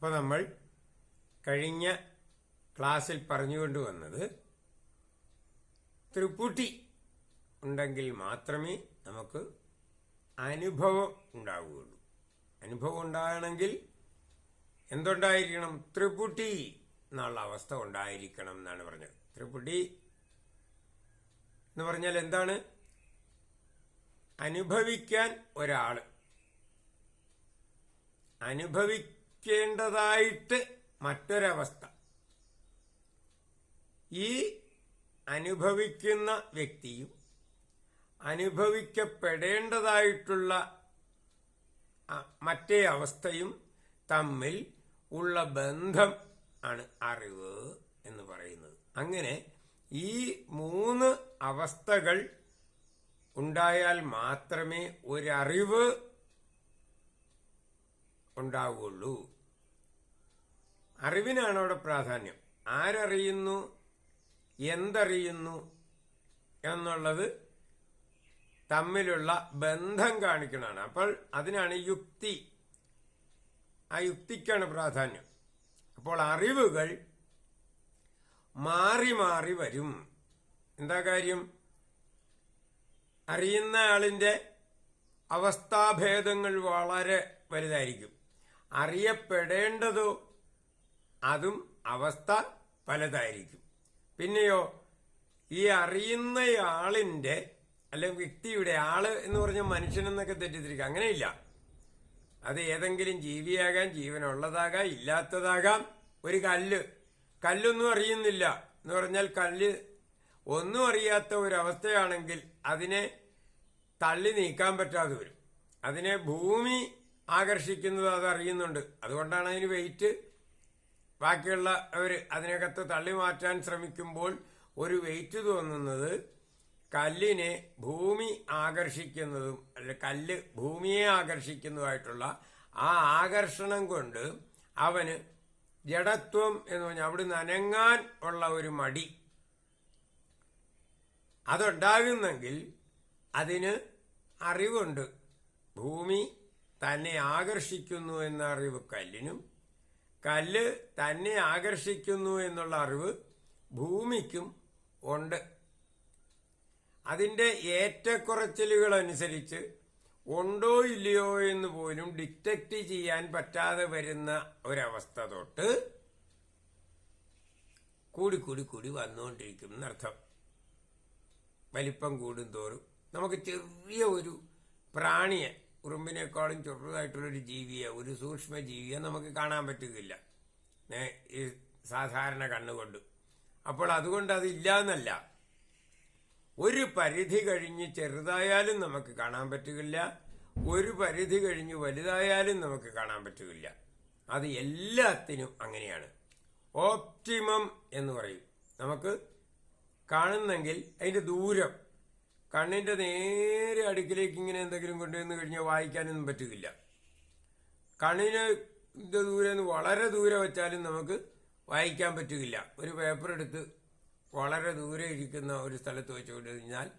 അപ്പോൾ നമ്മൾ കഴിഞ്ഞ ക്ലാസ്സിൽ പറഞ്ഞുകൊണ്ട് വന്നത് ത്രിപുടി ഉണ്ടെങ്കിൽ മാത്രമേ നമുക്ക് അനുഭവം ഉണ്ടാവുകയുള്ളൂ. അനുഭവം ഉണ്ടാകണമെങ്കിൽ എന്തുണ്ടായിരിക്കണം? ത്രിപുടി എന്നുള്ള അവസ്ഥ ഉണ്ടായിരിക്കണം എന്നാണ് പറഞ്ഞത്. ത്രിപുടി എന്ന് പറഞ്ഞാൽ എന്താണ്? അനുഭവിക്കാൻ ഒരാൾ അനുഭവിക്കേണ്ടതായിട്ട് മറ്റൊരവസ്ഥ. ഈ അനുഭവിക്കുന്ന വ്യക്തിയും അനുഭവിക്കപ്പെടേണ്ടതായിട്ടുള്ള മറ്റേ അവസ്ഥയും തമ്മിൽ ഉള്ള ബന്ധം ആണ് അറിവ് എന്ന് പറയുന്നത്. അങ്ങനെ ഈ മൂന്ന് അവസ്ഥകൾ ഉണ്ടായാൽ മാത്രമേ ഒരറിവ് ഉണ്ടാവുകയുള്ളൂ അറിവിനാണ് അവിടെ പ്രാധാന്യം. ആരറിയുന്നു എന്തറിയുന്നു എന്നുള്ളത് തമ്മിലുള്ള ബന്ധം കാണിക്കണമാണ് അപ്പോൾ അതിനാണ് യുക്തി. ആ യുക്തിക്കാണ് പ്രാധാന്യം. അപ്പോൾ അറിവുകൾ മാറി മാറി വരും. എന്താ കാര്യം? അറിയുന്ന ആളിന്റെ അവസ്ഥാഭേദങ്ങൾ വളരെ വലുതായിരിക്കും. അറിയപ്പെടേണ്ടതോ അതും അവസ്ഥ പലതായിരിക്കും. പിന്നെയോ ഈ അറിയുന്നയാളിന്റെ അല്ലെങ്കിൽ വ്യക്തിയുടെ ആൾ എന്ന് പറഞ്ഞ മനുഷ്യനെന്നൊക്കെ തെറ്റിദ്ധരിക്കുക അങ്ങനെയില്ല. അത് ഏതെങ്കിലും ജീവിയാകാം ജീവനുള്ളതാകാം ഇല്ലാത്തതാകാം. ഒരു കല്ല്. കല്ലൊന്നും അറിയുന്നില്ല എന്ന് പറഞ്ഞാൽ കല്ല് ഒന്നും അറിയാത്ത ഒരവസ്ഥയാണെങ്കിൽ അതിനെ തള്ളി നീക്കാൻ പറ്റാതെ വരും. അതിനെ ഭൂമി ആകർഷിക്കുന്നത് അത് അറിയുന്നുണ്ട്. അതുകൊണ്ടാണ് അതിന് വെയിറ്റ് ബാക്കിയുള്ളവർ അതിനകത്ത് തള്ളി മാറ്റാൻ ശ്രമിക്കുമ്പോൾ ഒരു വെയിറ്റ് തോന്നുന്നത് കല്ലിനെ ഭൂമി ആകർഷിക്കുന്നതും അല്ല കല്ല് ഭൂമിയെ ആകർഷിക്കുന്നതുമായിട്ടുള്ള ആ ആകർഷണം കൊണ്ട് അവന് ജഡത്വം എന്ന് പറഞ്ഞാൽ അവിടുന്ന് അനങ്ങാൻ ഉള്ള ഒരു മടി. അതുണ്ടാകുന്നെങ്കിൽ അതിന് അറിവുണ്ട്. ഭൂമി തന്നെ ആകർഷിക്കുന്നു എന്ന അറിവ് കല്ലിനും കല്ല് തന്നെ ആകർഷിക്കുന്നു എന്നുള്ള അറിവ് ഭൂമിക്കും ഉണ്ട്. അതിന്റെ ഏറ്റക്കുറച്ചിലുകൾ അനുസരിച്ച് ഉണ്ടോ ഇല്ലയോ എന്ന് പോലും ഡിറ്റക്ട് ചെയ്യാൻ പറ്റാതെ വരുന്ന ഒരവസ്ഥ തൊട്ട് കൂടി കൂടി കൂടി വന്നുകൊണ്ടിരിക്കും എന്നർത്ഥം. വലിപ്പം കൂടും തോറും നമുക്ക് ചെറിയ ഒരു പ്രാണിയെ ഉറുമ്പിനേക്കാളും ചെറുതായിട്ടുള്ളൊരു ജീവിയെ ഒരു സൂക്ഷ്മ ജീവിയെ നമുക്ക് കാണാൻ പറ്റുകയില്ല ഈ സാധാരണ കണ്ണുകൊണ്ട്. അപ്പോൾ അതുകൊണ്ട് അതില്ല എന്നല്ല ഒരു പരിധി കഴിഞ്ഞ് ചെറുതായാലും നമുക്ക് കാണാൻ പറ്റുകയില്ല ഒരു പരിധി കഴിഞ്ഞ് വലുതായാലും നമുക്ക് കാണാൻ പറ്റുകയില്ല അത് എല്ലാത്തിനും അങ്ങനെയാണ്. ഓപ്റ്റിമം എന്ന് പറയും. നമുക്ക് കാണുന്നെങ്കിൽ അതിന്റെ ദൂരം കണ്ണിന്റെ നേരെ അടുക്കിലേക്ക് ഇങ്ങനെ എന്തെങ്കിലും കൊണ്ടുവന്ന് കഴിഞ്ഞാൽ വായിക്കാനൊന്നും പറ്റുകയില്ല കണ്ണിന് ദൂരെ നിന്ന് വളരെ ദൂരെ വെച്ചാലും നമുക്ക് വായിക്കാൻ പറ്റുകയില്ല ഒരു പേപ്പർ എടുത്ത് വളരെ ദൂരെ ഇരിക്കുന്ന ഒരു സ്ഥലത്ത് വെച്ചുകൊണ്ട് കഴിഞ്ഞാൽ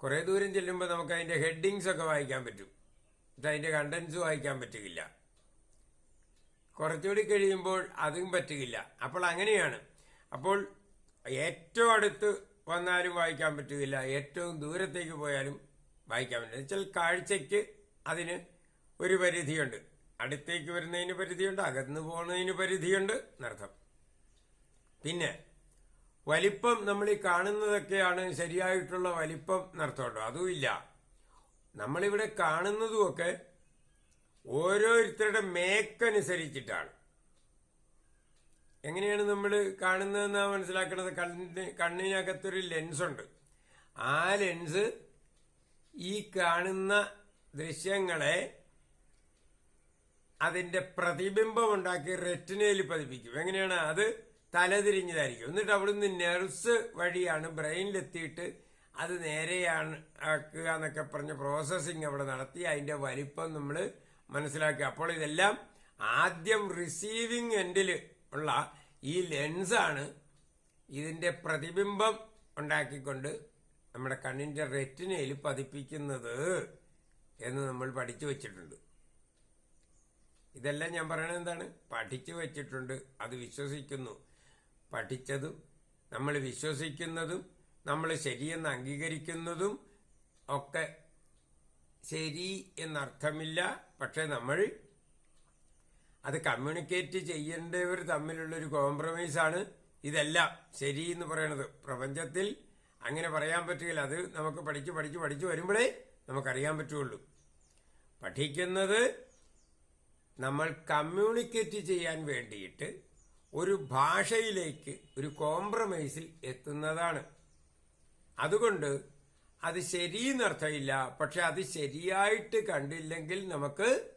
കുറേ ദൂരം ചെല്ലുമ്പോൾ നമുക്ക് അതിന്റെ ഹെഡിങ്സ് ഒക്കെ വായിക്കാൻ പറ്റും. അതിന്റെ കണ്ടന്റ്സ് വായിക്കാൻ പറ്റുകയില്ല കുറച്ചുകൂടി കഴിയുമ്പോൾ അതും പറ്റുകയില്ല അപ്പോൾ അങ്ങനെയാണ്. അപ്പോൾ ഏറ്റവും അടുത്ത് വന്നാലും വായിക്കാൻ പറ്റുകയില്ല ഏറ്റവും ദൂരത്തേക്ക് പോയാലും വായിക്കാൻ പറ്റില്ല. വെച്ചാൽ കാഴ്ചയ്ക്ക് അതിന് ഒരു പരിധിയുണ്ട്. അടുത്തേക്ക് വരുന്നതിന് പരിധിയുണ്ട് അകന്നു പോകുന്നതിന് പരിധിയുണ്ട് എന്നർത്ഥം. പിന്നെ വലിപ്പം നമ്മൾ ഈ കാണുന്നതൊക്കെയാണ് ശരിയായിട്ടുള്ള വലിപ്പം എന്നർത്ഥമുണ്ടോ. അതുമില്ല നമ്മളിവിടെ കാണുന്നതുമൊക്കെ ഓരോരുത്തരുടെ മേക്കനുസരിച്ചിട്ടാണ്. എങ്ങനെയാണ് നമ്മൾ കാണുന്നതെന്ന് മനസ്സിലാക്കുന്നത് കണ്ണിന് കണ്ണിനകത്തൊരു ലെൻസുണ്ട് ആ ലെൻസ് ഈ കാണുന്ന ദൃശ്യങ്ങളെ അതിന്റെ പ്രതിബിംബം ഉണ്ടാക്കി റെറ്റിനയിൽ പതിപ്പിക്കും. എങ്ങനെയാണ്? അത് തലതിരിഞ്ഞതായിരിക്കും. എന്നിട്ട് അവിടുന്ന് നെർവ്സ് വഴിയാണ് ബ്രെയിനിലെത്തിയിട്ട് അത് നേരെയാണ് ആക്കുക എന്നൊക്കെ പറഞ്ഞ് പ്രോസസ്സിങ് അവിടെ നടത്തി അതിന്റെ വലിപ്പം നമ്മൾ മനസ്സിലാക്കി അപ്പോൾ ഇതെല്ലാം ആദ്യം റിസീവിങ് എൻഡിൽ ഉള്ള ഈ ലെൻസാണ് ഇതിന്റെ പ്രതിബിംബം ഉണ്ടാക്കിക്കൊണ്ട് നമ്മുടെ കണ്ണിന്റെ റെറ്റിനയിൽ പതിപ്പിക്കുന്നത് എന്ന് നമ്മൾ പഠിച്ചു വച്ചിട്ടുണ്ട്. ഇതെല്ലാം ഞാൻ പറയണത് എന്താണ്? പഠിച്ചു വച്ചിട്ടുണ്ട്. അത് വിശ്വസിക്കുന്നു. പഠിച്ചതും നമ്മൾ വിശ്വസിക്കുന്നതും നമ്മൾ ശരിയെന്ന് അംഗീകരിക്കുന്നതും ഒക്കെ ശരി എന്നർത്ഥമില്ല. പക്ഷെ നമ്മൾ അത് കമ്മ്യൂണിക്കേറ്റ് ചെയ്യേണ്ടവർ തമ്മിലുള്ള ഒരു കോംപ്രമൈസ് ആണ് ഇതെല്ലാം. ശരി എന്ന് പറയണത്. പ്രപഞ്ചത്തിൽ അങ്ങനെ പറയാൻ പറ്റുകയില്ല അത് നമുക്ക് പഠിച്ച് പഠിച്ച് പഠിച്ച് വരുമ്പോഴേ നമുക്കറിയാൻ പറ്റുള്ളൂ. പഠിക്കുന്നത് നമ്മൾ കമ്മ്യൂണിക്കേറ്റ് ചെയ്യാൻ വേണ്ടിയിട്ട് ഒരു ഭാഷയിലേക്ക് ഒരു കോംപ്രമൈസിൽ എത്തുന്നതാണ്. അതുകൊണ്ട് അത് ശരിയെന്നർത്ഥമില്ല. പക്ഷെ അത് ശരിയായിട്ട് കണ്ടില്ലെങ്കിൽ നമുക്ക്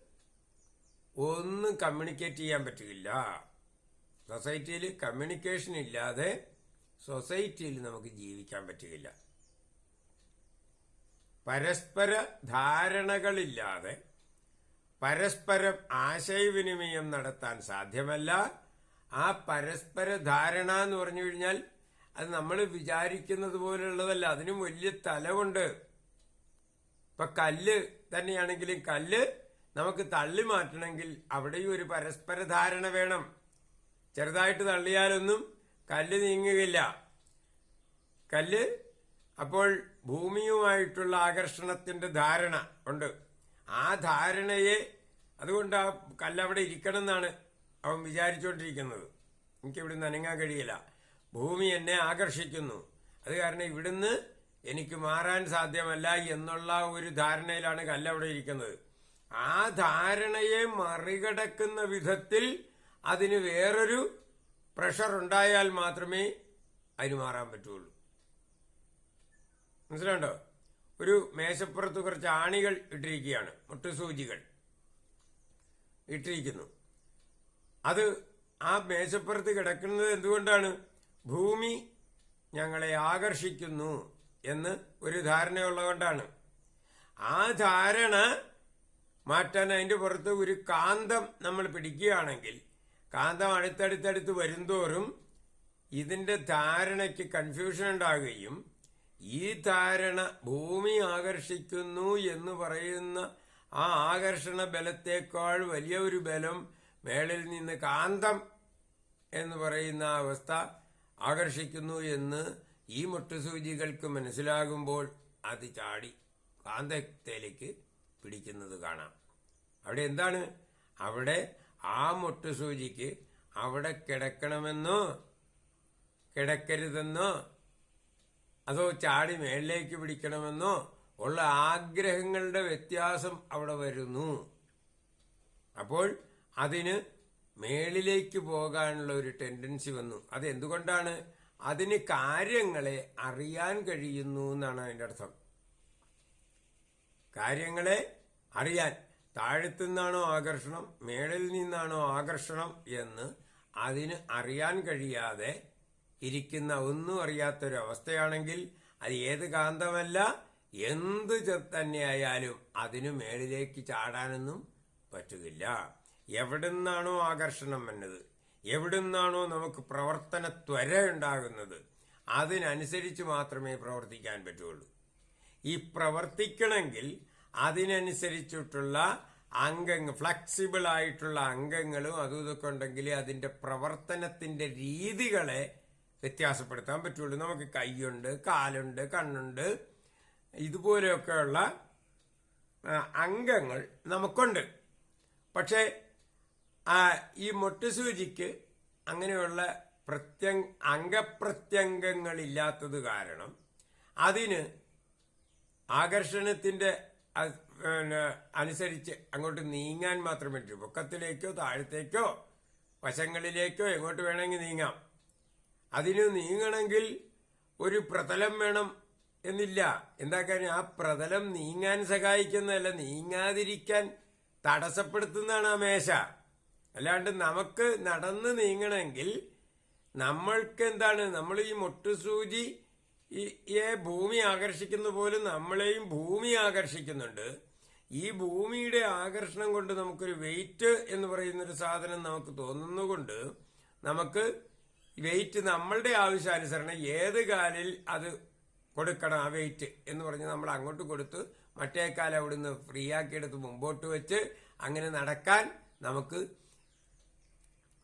ഒന്നും കമ്മ്യൂണിക്കേറ്റ് ചെയ്യാൻ പറ്റില്ല. സൊസൈറ്റിയിൽ കമ്മ്യൂണിക്കേഷൻ ഇല്ലാതെ സൊസൈറ്റിയിൽ നമുക്ക് ജീവിക്കാൻ പറ്റില്ല. പരസ്പര ധാരണകളില്ലാതെ പരസ്പരം ആശയവിനിമയം നടത്താൻ സാധ്യമല്ല. ആ പരസ്പര ധാരണ എന്ന് പറഞ്ഞു കഴിഞ്ഞാൽ അത് നമ്മൾ വിചാരിക്കുന്നത് പോലുള്ളതല്ല. അതിനും വലിയ തലമുണ്ട് ഇപ്പൊ കല്ല് തന്നെയാണെങ്കിലും കല്ല് നമുക്ക് തള്ളി മാറ്റണമെങ്കിൽ അവിടെയും ഒരു പരസ്പര ധാരണ വേണം. ചെറുതായിട്ട് തള്ളിയാലൊന്നും കല്ല് നീങ്ങുകയില്ല. കല്ല് അപ്പോൾ ഭൂമിയുമായിട്ടുള്ള ആകർഷണത്തിന്റെ ധാരണ ഉണ്ട്. ആ ധാരണയെ അതുകൊണ്ട് ആ കല്ലവിടെ ഇരിക്കണം എന്നാണ് അവൻ വിചാരിച്ചുകൊണ്ടിരിക്കുന്നത്. എനിക്ക് ഇവിടുന്ന് അനങ്ങാൻ കഴിയില്ല. ഭൂമി എന്നെ ആകർഷിക്കുന്നു. അത് കാരണം ഇവിടുന്ന് എനിക്ക് മാറാൻ സാധ്യമല്ല എന്നുള്ള ഒരു ധാരണയിലാണ് കല്ലവിടെ ഇരിക്കുന്നത്. ആ ധാരണയെ മറികടക്കുന്ന വിധത്തിൽ അതിന് വേറൊരു പ്രഷർ ഉണ്ടായാൽ മാത്രമേ അതിന് മാറാൻ പറ്റുള്ളൂ. മനസ്സിലുണ്ടോ ഒരു മേശപ്പുറത്ത് കുറച്ച് ആണികൾ ഇട്ടിരിക്കുകയാണ്. മുട്ടുസൂചികൾ ഇട്ടിരിക്കുന്നു. അത് ആ മേശപ്പുറത്ത് കിടക്കുന്നത് എന്തുകൊണ്ടാണ്? ഭൂമി ഞങ്ങളെ ആകർഷിക്കുന്നു എന്ന് ഒരു ധാരണയുള്ളതുകൊണ്ടാണ്. ആ ധാരണ മാറ്റാൻ അതിന്റെ പുറത്ത് ഒരു കാന്തം നമ്മൾ പിടിക്കുകയാണെങ്കിൽ കാന്തം അടുത്തടുത്തടുത്ത് വരുന്തോറും ഇതിന്റെ ധാരണയ്ക്ക് കൺഫ്യൂഷൻ ഉണ്ടാകുകയും ഈ ധാരണ ഭൂമി ആകർഷിക്കുന്നു എന്ന് പറയുന്ന ആ ആകർഷണ ബലത്തേക്കാൾ വലിയ ഒരു ബലം മേളിൽ നിന്ന് കാന്തം എന്ന് പറയുന്ന അവസ്ഥ ആകർഷിക്കുന്നു എന്ന് ഈ മുട്ടുസൂചികൾക്ക് മനസ്സിലാകുമ്പോൾ അത് ചാടി കാന്തത്തിലേക്ക് പിടിക്കുന്നത് കാണാം. അവിടെ എന്താണ്? അവിടെ ആ മുട്ടുസൂചിക്ക് അവിടെ കിടക്കണമെന്നോ? കിടക്കരുതെന്നോ? അതോ ചാടി മേളിലേക്ക് പിടിക്കണമെന്നോ? ഉള്ള ആഗ്രഹങ്ങളുടെ വ്യത്യാസം അവിടെ വരുന്നു. അപ്പോൾ അതിന് മേളിലേക്ക് പോകാനുള്ള ഒരു ടെൻഡൻസി വന്നു. അതെന്തുകൊണ്ടാണ്? അതിന് കാര്യങ്ങളെ അറിയാൻ കഴിയുന്നു എന്നാണ് അതിന്റെ അർത്ഥം. കാര്യങ്ങളെ അറിയാൻ താഴത്തു നിന്നാണോ ആകർഷണം മേളിൽ നിന്നാണോ ആകർഷണം എന്ന് അതിന് അറിയാൻ കഴിയാതെ ഇരിക്കുന്ന ഒന്നും അറിയാത്തൊരവസ്ഥയാണെങ്കിൽ അത് ഏത് കാന്തമല്ല എന്ത് തന്നെയായാലും അതിന് മേളിലേക്ക് ചാടാനൊന്നും പറ്റുകയില്ല എവിടുന്നാണോ ആകർഷണം വന്നത് എവിടുന്നാണോ നമുക്ക് പ്രവർത്തന ത്വര ഉണ്ടാകുന്നത് അതിനനുസരിച്ച് മാത്രമേ പ്രവർത്തിക്കാൻ പറ്റുള്ളൂ. ഈ പ്രവർത്തിക്കണമെങ്കിൽ അതിനനുസരിച്ചിട്ടുള്ള അംഗങ്ങൾ ഫ്ലെക്സിബിൾ ആയിട്ടുള്ള അംഗങ്ങളും അതും ഇതൊക്കെ ഉണ്ടെങ്കിൽ അതിന്റെ പ്രവർത്തനത്തിന്റെ രീതികളെ വ്യത്യാസപ്പെടുത്താൻ പറ്റുള്ളൂ. നമുക്ക് കൈയുണ്ട് കാലുണ്ട് കണ്ണുണ്ട് ഇതുപോലെയൊക്കെയുള്ള അംഗങ്ങൾ നമുക്കുണ്ട്. പക്ഷേ ഈ മൊട്ടുസൂചിക്ക് അങ്ങനെയുള്ള പ്രത്യ അംഗപ്രത്യംഗങ്ങളില്ലാത്തത് കാരണം അതിന് ആകർഷണത്തിന്റെ അ- പിന്നെ അനുസരിച്ച് അങ്ങോട്ട് നീങ്ങാൻ മാത്രമേ പറ്റൂ. പൊക്കത്തിലേക്കോ താഴത്തേക്കോ വശങ്ങളിലേക്കോ എങ്ങോട്ട് വേണമെങ്കിൽ നീങ്ങാം. അതിന് നീങ്ങണമെങ്കിൽ ഒരു പ്രതലം വേണം എന്നില്ല. എന്താ കാര്യം? ആ പ്രതലം നീങ്ങാൻ സഹായിക്കുന്നതല്ല. നീങ്ങാതിരിക്കാൻ തടസ്സപ്പെടുത്തുന്നതാണ് ആ മേശ. അല്ലാണ്ട് നമുക്ക് നടന്ന് നീങ്ങണമെങ്കിൽ നമ്മൾക്ക് എന്താണ്? നമ്മൾ ഈ മുട്ടുസൂചി ഈ- ഭൂമി ആകർഷിക്കുന്ന പോലെ നമ്മളെയും ഭൂമി ആകർഷിക്കുന്നുണ്ട്. ഈ ഭൂമിയുടെ ആകർഷണം കൊണ്ട് നമുക്കൊരു വെയിറ്റ് എന്ന് പറയുന്നൊരു സാധനം നമുക്ക് തോന്നുന്നുകൊണ്ട് നമുക്ക് വെയിറ്റ് നമ്മളുടെ ആവശ്യാനുസരണം ഏത് കാലിൽ അത് കൊടുക്കണം ആ വെയിറ്റ് എന്ന് പറഞ്ഞ് നമ്മൾ അങ്ങോട്ട് കൊടുത്ത് മറ്റേ കാലം അവിടുന്ന് ഫ്രീ ആക്കിയെടുത്ത് മുമ്പോട്ട് വെച്ച് അങ്ങനെ നടക്കാൻ നമുക്ക്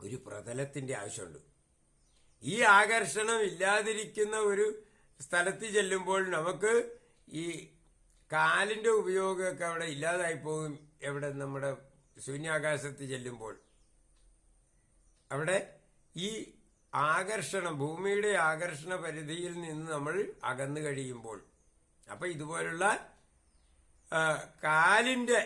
ഒരു പ്രതലത്തിന്റെ ആവശ്യമുണ്ട്. ഈ ആകർഷണം ഇല്ലാതിരിക്കുന്ന ഒരു സ്ഥലത്ത് ചെല്ലുമ്പോൾ നമുക്ക് ഈ കാലിന്റെ ഉപയോഗമൊക്കെ അവിടെ ഇല്ലാതായി പോകും എവിടെ നമ്മുടെ ശൂന്യാകാശത്ത് ചെല്ലുമ്പോൾ. അവിടെ ഈ ആകർഷണം ഭൂമിയുടെ ആകർഷണ പരിധിയിൽ നിന്ന് നമ്മൾ അകന്നു കഴിയുമ്പോൾ. അപ്പൊ ഇതുപോലുള്ള കാലിന്റെ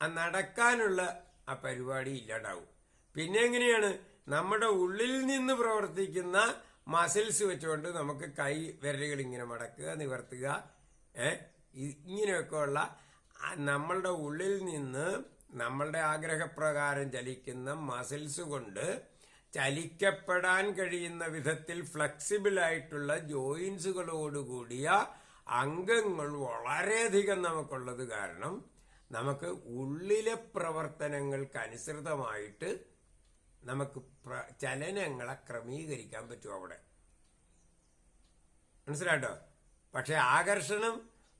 നടക്കാനുള്ള ആ പരിപാടി ഇല്ലാണ്ടാവും. പിന്നെ എങ്ങനെയാണ്? നമ്മുടെ ഉള്ളിൽ നിന്ന് പ്രവർത്തിക്കുന്ന മസിൽസ് വെച്ചുകൊണ്ട് നമുക്ക് കൈ വിരലുകൾ ഇങ്ങനെ മടക്കുക നിവർത്തുക ഇങ്ങനെയൊക്കെ ഉള്ള നമ്മളുടെ ഉള്ളിൽ നിന്ന് നമ്മളുടെ ആഗ്രഹപ്രകാരം ചലിക്കുന്ന മസിൽസ് കൊണ്ട് ചലിക്കപ്പെടാൻ കഴിയുന്ന വിധത്തിൽ ഫ്ലെക്സിബിൾ ആയിട്ടുള്ള ജോയിൻസുകളോടുകൂടിയ അംഗങ്ങൾ വളരെയധികം നമുക്കുള്ളത് കാരണം നമുക്ക് ഉള്ളിലെ പ്രവർത്തനങ്ങൾക്ക് അനുസൃതമായിട്ട് നമുക്ക് ചലനങ്ങളെ ക്രമീകരിക്കാൻ പറ്റും അവിടെ. മനസ്സിലാട്ടോ പക്ഷെ ആകർഷണം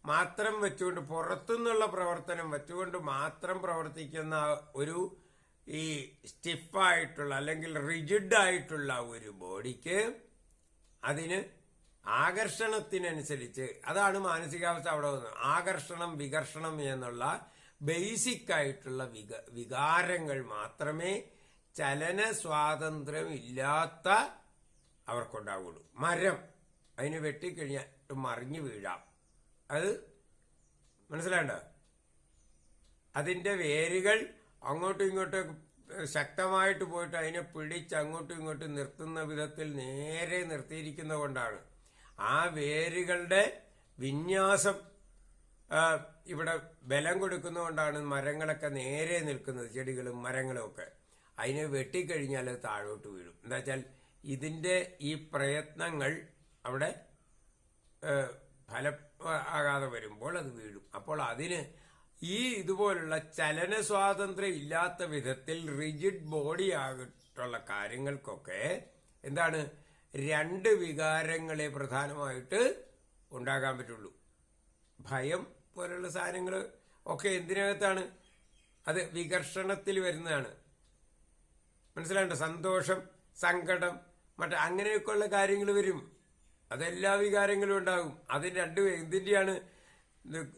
മാത്രം വെച്ചുകൊണ്ട് പുറത്തുനിന്നുള്ള പ്രവർത്തനം വെച്ചുകൊണ്ട് മാത്രം പ്രവർത്തിക്കുന്ന ഒരു ഈ സ്റ്റിഫായിട്ടുള്ള അല്ലെങ്കിൽ റിജിഡ് ആയിട്ടുള്ള ഒരു ബോഡിക്ക് അതിന് ആകർഷണത്തിനനുസരിച്ച് അതാണ് മാനസികാവസ്ഥ അവിടെ വന്നത് ആകർഷണം വികർഷണം എന്നുള്ള ബേസിക് ആയിട്ടുള്ള വിക വികാരങ്ങൾ മാത്രമേ ചലന സ്വാതന്ത്ര്യം ഇല്ലാത്ത അവർക്കുണ്ടാവുള്ളൂ. മരം അതിന് വെട്ടിക്കഴിഞ്ഞാൽ മറിഞ്ഞു വീഴാം. അത് മനസ്സിലാണ്ടോ അതിന്റെ വേരുകൾ അങ്ങോട്ടും ഇങ്ങോട്ടും ശക്തമായിട്ട് പോയിട്ട് അതിനെ പിടിച്ച് അങ്ങോട്ടും ഇങ്ങോട്ടും നിർത്തുന്ന വിധത്തിൽ നേരെ നിർത്തിയിരിക്കുന്നത് കൊണ്ടാണ്. ആ വേരുകളുടെ വിന്യാസം ഇവിടെ ബലം കൊടുക്കുന്നതുകൊണ്ടാണ് മരങ്ങളൊക്കെ നേരെ നിൽക്കുന്നത് ചെടികളും മരങ്ങളും ഒക്കെ. അതിനെ വെട്ടിക്കഴിഞ്ഞാൽ അത് താഴോട്ട് വീഴും. എന്താ വെച്ചാൽ ഇതിന്റെ ഈ പ്രയത്നങ്ങൾ അവിടെ ഫലം ആകാതെ വരുമ്പോൾ അത് വീഴും. അപ്പോൾ അതിന് ഈ ഇതുപോലുള്ള ചലന സ്വാതന്ത്ര്യം ഇല്ലാത്ത വിധത്തിൽ റിജിഡ് ബോഡി ആയിട്ടുള്ള കാര്യങ്ങൾക്കൊക്കെ എന്താണ് രണ്ട് വികാരങ്ങളെ പ്രധാനമായിട്ട് ഉണ്ടാകാൻ പറ്റുള്ളൂ. ഭയം പോലുള്ള സാധനങ്ങൾ ഒക്കെ എന്തിനകത്താണ്? അത് വികർഷണത്തിൽ വരുന്നതാണ്. മനസ്സിലാണ്ട് സന്തോഷം സങ്കടം മറ്റേ അങ്ങനെയൊക്കെയുള്ള കാര്യങ്ങൾ വരും. അതെല്ലാ വികാരങ്ങളും ഉണ്ടാകും. അതിന് രണ്ട് എന്തിന്റെയാണ്?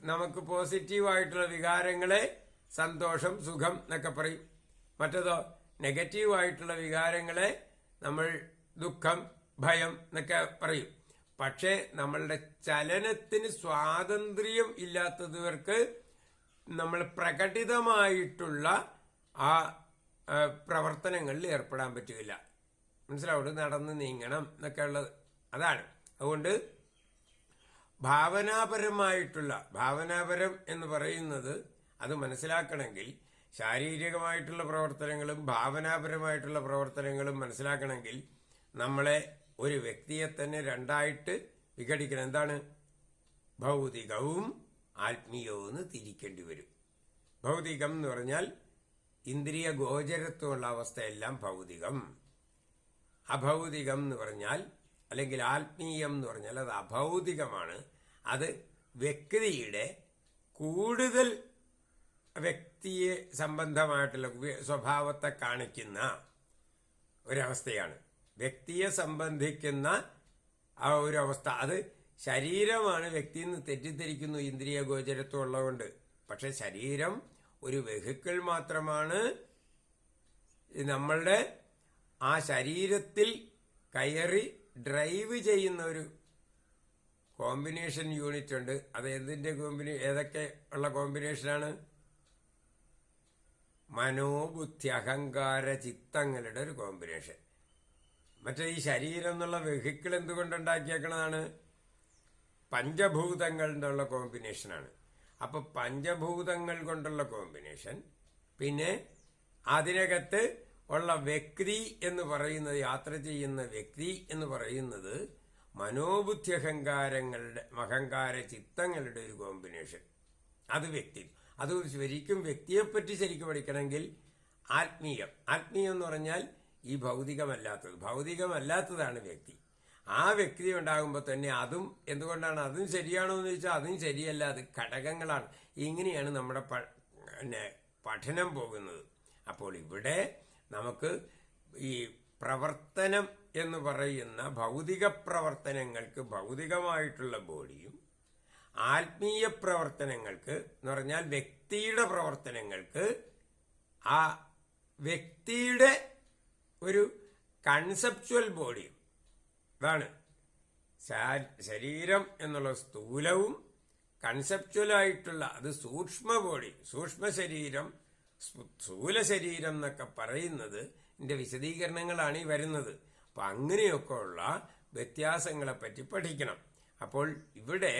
നമുക്ക് പോസിറ്റീവായിട്ടുള്ള വികാരങ്ങളെ സന്തോഷം സുഖം എന്നൊക്കെ പറയും. മറ്റേതോ നെഗറ്റീവായിട്ടുള്ള വികാരങ്ങളെ നമ്മൾ ദുഃഖം ഭയം എന്നൊക്കെ പറയും. പക്ഷേ നമ്മളുടെ ചലനത്തിന് സ്വാതന്ത്ര്യം ഇല്ലാത്തവർക്ക് നമ്മൾ പ്രകടിതമായിട്ടുള്ള ആ, പ്രവർത്തനങ്ങളിൽ ഏർപ്പെടാൻ പറ്റില്ല. മനസ്സിലാവും നടന്ന് നീങ്ങണം എന്നൊക്കെ ഉള്ളത്. അതാണ്. അതുകൊണ്ട് ഭാവനാപരമായിട്ടുള്ള ഭാവനാപരം എന്ന് പറയുന്നത് അത് മനസ്സിലാക്കണമെങ്കിൽ ശാരീരികമായിട്ടുള്ള പ്രവർത്തനങ്ങളും ഭാവനാപരമായിട്ടുള്ള പ്രവർത്തനങ്ങളും മനസ്സിലാക്കണമെങ്കിൽ നമ്മളെ ഒരു വ്യക്തിയെ തന്നെ രണ്ടായിട്ട് വിഘടിക്കണം. എന്താണ്? ഭൗതികവും ആത്മീയവും തിരിക്കേണ്ടി വരും. ഭൗതികം എന്ന് പറഞ്ഞാൽ ഇന്ദ്രിയ ഗോചരത്വമുള്ള അവസ്ഥയെല്ലാം ഭൗതികം. അഭൗതികം എന്ന് പറഞ്ഞാൽ അല്ലെങ്കിൽ ആത്മീയം എന്ന് പറഞ്ഞാൽ അത് അഭൗതികമാണ്. അത് വ്യക്തിയുടെ കൂടുതൽ വ്യക്തിയെ സംബന്ധമായിട്ടുള്ള സ്വഭാവത്തെ കാണിക്കുന്ന ഒരവസ്ഥയാണ്. വ്യക്തിയെ സംബന്ധിക്കുന്ന ആ ഒരു അവസ്ഥ അത് ശരീരമാണ്. വ്യക്തിയിൽ നിന്ന് തെറ്റിദ്ധരിക്കുന്നു. ഇന്ദ്രിയ ഗോചരത്വം ഉള്ളതുകൊണ്ട്. പക്ഷെ ശരീരം ഒരു വെഹിക്കിൾ മാത്രമാണ് നമ്മളുടെ ആ ശരീരത്തിൽ കയറി ഡ്രൈവ് ചെയ്യുന്ന ഒരു കോമ്പിനേഷൻ യൂണിറ്റ് ഉണ്ട്. അത് എന്തിന്റെ കോമ്പിനേ ഏതൊക്കെ ഉള്ള കോമ്പിനേഷനാണ്? മനോബുദ്ധി അഹങ്കാര ചിത്തങ്ങളുടെ ഒരു കോമ്പിനേഷൻ. മറ്റേ ഈ ശരീരം എന്നുള്ള വെഹിക്കിൾ എന്തുകൊണ്ടുണ്ടാക്കിയേക്കണതാണ് പഞ്ചഭൂതങ്ങളുടെ എന്നുള്ള കോമ്പിനേഷനാണ്. അപ്പൊ പഞ്ചഭൂതങ്ങൾ കൊണ്ടുള്ള കോമ്പിനേഷൻ. പിന്നെ അതിനകത്ത് ഉള്ള വ്യക്തി എന്ന് പറയുന്നത് യാത്ര ചെയ്യുന്ന വ്യക്തി എന്ന് പറയുന്നത് മനോബുദ്ധി അഹങ്കാരങ്ങളുടെ അഹങ്കാര ചിത്തങ്ങളുടെ ഒരു കോമ്പിനേഷൻ. അത് വ്യക്തി. അത് ശരിക്കും വ്യക്തിയെപ്പറ്റി ശരിക്കും പഠിക്കണമെങ്കിൽ ആത്മീയം. ആത്മീയം എന്ന് പറഞ്ഞാൽ ഈ ഭൗതികമല്ലാത്തത്. ഭൗതികമല്ലാത്തതാണ് വ്യക്തി. ആ വ്യക്തി ഉണ്ടാകുമ്പോൾ തന്നെ അതും എന്തുകൊണ്ടാണ്? അതും ശരിയാണോ എന്ന് ചോദിച്ചാൽ അതും ശരിയല്ല അത് ഘടകങ്ങളാണ്. ഇങ്ങനെയാണ് നമ്മുടെ പിന്നെ പഠനം പോകുന്നത്. അപ്പോൾ ഇവിടെ നമുക്ക് ഈ പ്രവർത്തനം എന്ന് പറയുന്ന ഭൗതിക പ്രവർത്തനങ്ങൾക്ക് ഭൗതികമായിട്ടുള്ള ബോഡിയും ആത്മീയ പ്രവർത്തനങ്ങൾക്ക് എന്ന് പറഞ്ഞാൽ വ്യക്തിയുടെ പ്രവർത്തനങ്ങൾക്ക് ആ വ്യക്തിയുടെ ഒരു കൺസെപ്ച്വൽ ബോഡിയും അതാണ് ശരീരം എന്നുള്ള സ്ഥൂലവും കൺസെപ്ച്വലായിട്ടുള്ള അത് സൂക്ഷ്മ ബോഡി സൂക്ഷ്മ ശരീരം സ്ഥൂല ശരീരം എന്നൊക്കെ പറയുന്നത് എന്റെ വിശദീകരണങ്ങളാണ് ഈ വരുന്നത്. അപ്പം അങ്ങനെയൊക്കെയുള്ള വ്യത്യാസങ്ങളെപ്പറ്റി വ്യത്യാസങ്ങളെ പറ്റി പഠിക്കണം. അപ്പോൾ ഇവിടെ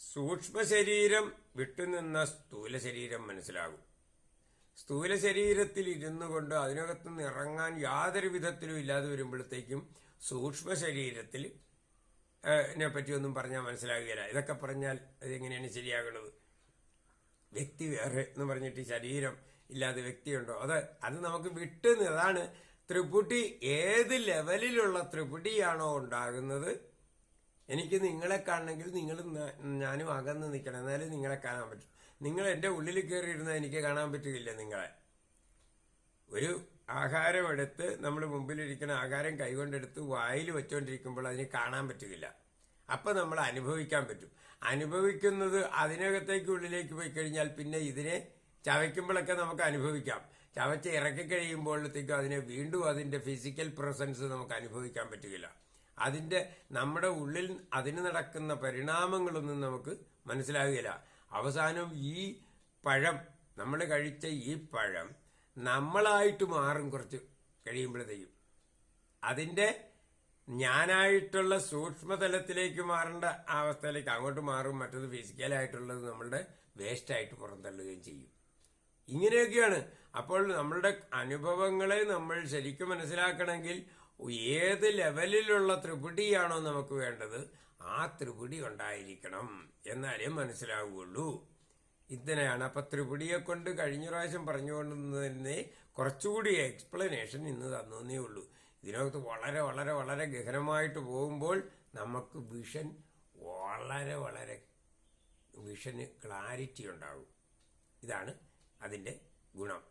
സൂക്ഷ്മ ശരീരം വിട്ടുനിന്ന സ്ഥൂല ശരീരം മനസ്സിലാകും. സ്ഥൂല ശരീരത്തിൽ ഇരുന്നു കൊണ്ട് അതിനകത്തുനിന്ന് ഇറങ്ങാൻ യാതൊരു വിധത്തിലും ഇല്ലാതെ വരുമ്പോഴത്തേക്കും സൂക്ഷ്മ ശരീരത്തിൽ പറ്റിയൊന്നും പറഞ്ഞാൽ മനസ്സിലാകുകയില്ല. ഇതൊക്കെ പറഞ്ഞാൽ അതെങ്ങനെയാണ് ശരിയാകുന്നത്? വ്യക്തി വേറെ എന്ന് പറഞ്ഞിട്ട് ശരീരം ഇല്ലാതെ വ്യക്തിയുണ്ടോ? അത് അത് നമുക്ക് വിട്ടുന്ന അതാണ് ത്രിപുട്ടി ഏത് ലെവലിലുള്ള ത്രിപുട്ടിയാണോ ഉണ്ടാകുന്നത്. എനിക്ക് നിങ്ങളെ കാണണമെങ്കിൽ നിങ്ങൾ ഞാനും അകന്ന് നിൽക്കണം. എന്നാലും നിങ്ങളെ കാണാൻ പറ്റും. നിങ്ങൾ എന്റെ ഉള്ളിൽ കയറിയിരുന്നാൽ എനിക്ക് കാണാൻ പറ്റില്ല നിങ്ങളെ. ഒരു ആഹാരം എടുത്ത് നമ്മൾ മുമ്പിലിരിക്കുന്ന ആഹാരം കൈകൊണ്ടെടുത്ത് വായിൽ വെച്ചുകൊണ്ടിരിക്കുമ്പോൾ അതിന് കാണാൻ പറ്റുകയില്ല. അപ്പം നമ്മൾ അനുഭവിക്കാൻ പറ്റും. അനുഭവിക്കുന്നത് അതിനകത്തേക്ക് ഉള്ളിലേക്ക് പോയി കഴിഞ്ഞാൽ പിന്നെ ഇതിനെ ചവയ്ക്കുമ്പോഴൊക്കെ നമുക്ക് അനുഭവിക്കാം. ചവച്ച് ഇറക്കി കഴിയുമ്പോഴത്തേക്കും അതിനെ വീണ്ടും അതിന്റെ ഫിസിക്കൽ പ്രസൻസ് നമുക്ക് അനുഭവിക്കാൻ പറ്റുകയില്ല. അതിന്റെ നമ്മുടെ ഉള്ളിൽ അതിന് നടക്കുന്ന പരിണാമങ്ങളൊന്നും നമുക്ക് മനസ്സിലാകുകയില്ല അവസാനം ഈ പഴം നമ്മൾ കഴിച്ച ഈ പഴം നമ്മളായിട്ട് മാറും കുറച്ച് കഴിയുമ്പോഴത്തേക്കും. അതിന്റെ ഞാനായിട്ടുള്ള സൂക്ഷ്മതലത്തിലേക്ക് മാറേണ്ട അവസ്ഥയിലേക്ക് അങ്ങോട്ട് മാറും മറ്റത് ഫിസിക്കലായിട്ടുള്ളത് നമ്മളുടെ വേസ്റ്റായിട്ട് പുറന്തള്ളുകയും ചെയ്യും. ഇങ്ങനെയൊക്കെയാണ്. അപ്പോൾ നമ്മളുടെ അനുഭവങ്ങളെ നമ്മൾ ശരിക്കും മനസ്സിലാക്കണമെങ്കിൽ ഏത് ലെവലിലുള്ള ത്രിപുടിയാണോ നമുക്ക് വേണ്ടത് ആ ത്രിപുടി ഉണ്ടായിരിക്കണം എന്നാലേ മനസ്സിലാവുകയുള്ളൂ. ഇതിനെയാണ് അപ്പം ത്രിപുടിയെ കൊണ്ട് കഴിഞ്ഞ പ്രാവശ്യം പറഞ്ഞുകൊണ്ടിരുന്നതിനെ കുറച്ചുകൂടി എക്സ്പ്ലനേഷൻ ഇന്ന് തന്നേ ഉള്ളൂ. ഇതിനകത്ത് വളരെ വളരെ വളരെ ഗഹനമായിട്ട് പോകുമ്പോൾ നമുക്ക് വിഷൻ വളരെ വളരെ വിഷന് ക്ലാരിറ്റി ഉണ്ടാകും. ഇതാണ് അതിന്റെ ഗുണം.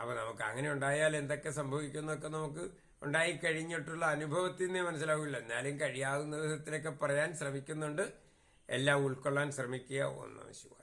അപ്പോൾ നമുക്ക് അങ്ങനെ ഉണ്ടായാൽ എന്തൊക്കെ സംഭവിക്കുന്നൊക്കെ നമുക്ക് ഉണ്ടായിക്കഴിഞ്ഞിട്ടുള്ള അനുഭവത്തിൽ നിന്നേ മനസ്സിലാവില്ല. എന്നാലും കഴിയാവുന്ന വിധത്തിലൊക്കെ പറയാൻ ശ്രമിക്കുന്നുണ്ട്. എല്ലാം ഉൾക്കൊള്ളാൻ ശ്രമിക്കുക ഒന്നാം ശിവായ